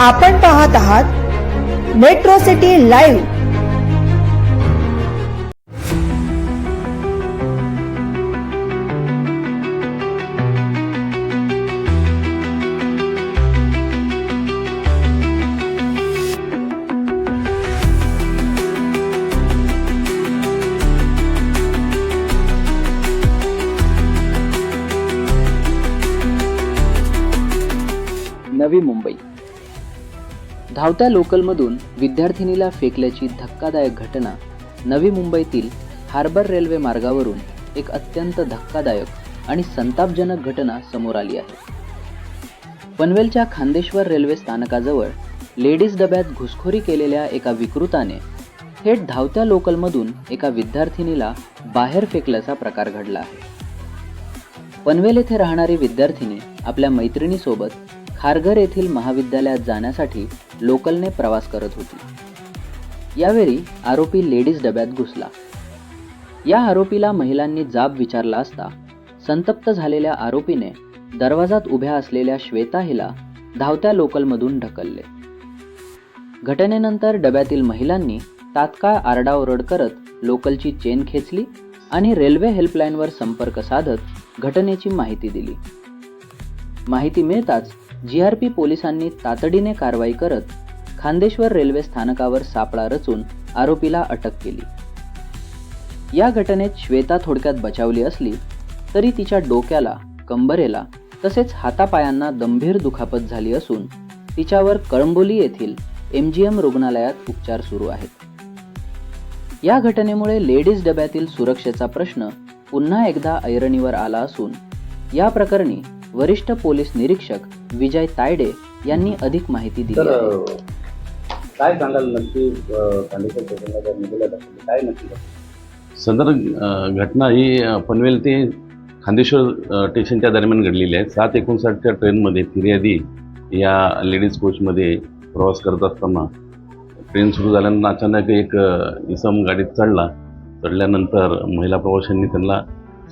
आपण पाहत आहात metro city live Navi Mumbai. धावत्या लोकलमधून विद्यार्थिनीला फेकल्याची धक्कादायक घटना नवी मुंबईतील हार्बर रेल्वे मार्गावरून एक अत्यंत धक्कादायक आणि संतापजनक घटना समोर आली आहे. पनवेलच्या खांदेश्वर रेल्वे स्थानकाजवळ लेडीज डब्यात घुसखोरी केलेल्या एका विकृताने थेट धावत्या लोकलमधून एका विद्यार्थिनीला बाहेर फेकल्याचा प्रकार घडला आहे. पनवेल येथे राहणारी विद्यार्थिनी आपल्या मैत्रिणीसोबत खारघर येथील महाविद्यालयात जाण्यासाठी लोकलने प्रवास करत होती. यावेळी आरोपी लेडीज डब्यात घुसला. या आरोपीला महिलांनी जाब विचारला असता संतप्त झालेल्या आरोपीने दरवाजात उभ्या असलेल्या श्वेता हिला धावत्या लोकलमधून ढकलले. घटनेनंतर डब्यातील महिलांनी तात्काळ आरडाओरड करत लोकलची चेन खेचली आणि रेल्वे हेल्पलाईनवर संपर्क साधत घटनेची माहिती दिली. माहिती मिळताच जी आर पी पोलिसांनी तातडीने कारवाई करत खांदेश्वर रेल्वे स्थानकावर सापळा रचून आरोपीला अटक केली. या घटनेत श्वेता थोडक्यात बचावली असली तरी तिच्या डोक्याला कंबरेला तसेच हातापायांना गंभीर दुखापत झाली असून तिच्यावर कळंबोली येथील एम जी एम रुग्णालयात उपचार सुरू आहेत. या घटनेमुळे लेडीज डब्यातील सुरक्षेचा प्रश्न पुन्हा एकदा ऐरणीवर आला असून या प्रकरणी वरिष्ठ पोलीस निरीक्षक विजय तायडे यांनी अधिक माहिती दिली आहे. काय सांगाल नक्की काय नक्की? सदर घटना ही पनवेल ते खांदेश्वर स्टेशनच्या दरम्यान घडलेली आहे. सात एकोणसाठच्या ट्रेनमध्ये फिर्यादी या लेडीज कोचमध्ये प्रवास करत असताना ट्रेन सुरू झाल्यानंतर अचानक एक इसम गाडीत चढला. चढल्यानंतर महिला प्रवाशांनी त्यांना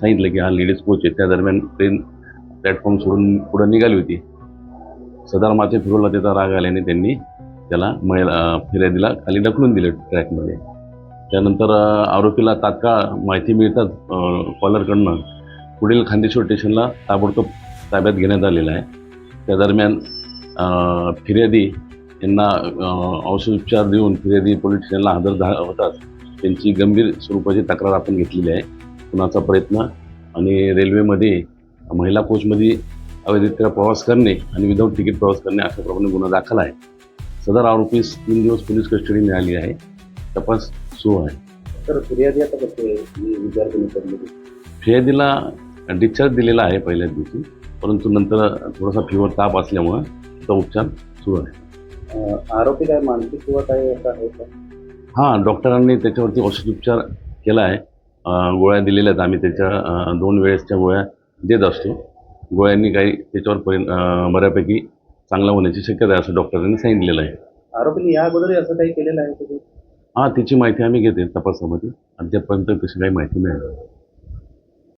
सांगितलं की हा लेडीज कोच आहे. त्या दरम्यान ट्रेन प्लॅटफॉर्म सोडून पुढं निघाली होती. सदर माथे फिरवला त्याचा राग आल्याने त्यांनी त्याला महिला फिर्यादीला खाली ढकलून दिले ट्रॅकमध्ये. त्यानंतर आरोपीला तात्काळ माहिती मिळताच कॉलरकडनं पुढील खांदेश्वर स्टेशनला ताबडतोब ताब्यात घेण्यात आलेला आहे. त्या दरम्यान फिर्यादी यांना औषध औषधोपचार देऊन फिर्यादी पोलीस स्टेशनला हजर झा होताच त्यांची गंभीर स्वरूपाची तक्रार आपण घेतलेली आहे. कुणाचा प्रयत्न आणि रेल्वेमध्ये महिला कोचमध्ये अवैधरित्या प्रवास करणे आणि विदाऊट तिकीट प्रवास करणे अशा प्रमाणे गुन्हा दाखल आहे. सदर आरोपीस तीन दिवस पोलीस कस्टडी मिळाली आहे. तपास सुरू आहे. तर फिर्यादी आता फिर्यादीला डिस्चार्ज दिलेला आहे पहिल्याच दिवशी परंतु नंतर थोडासा फिवर ताप असल्यामुळं त्याचा उपचार सुरू आहे. आरोपी काय मानसिक किंवा काय आहे हां डॉक्टरांनी त्याच्यावरती औषधोपचार केला आहे. गोळ्या दिलेल्या आहेत. आम्ही त्याच्या दोन वेळेसच्या गोळ्या देत असतो. गोळ्यांनी काही त्याच्यावर परि बऱ्यापैकी चांगला होण्याची शक्यता आहे असं डॉक्टरांनी सांगितलेलं आहे. आरोपीने या अगोदर असं काही केलेलं आहे का? हां तिची माहिती आम्ही घेते तपासामध्ये. अद्यापर्यंत तशी काही माहिती मिळाली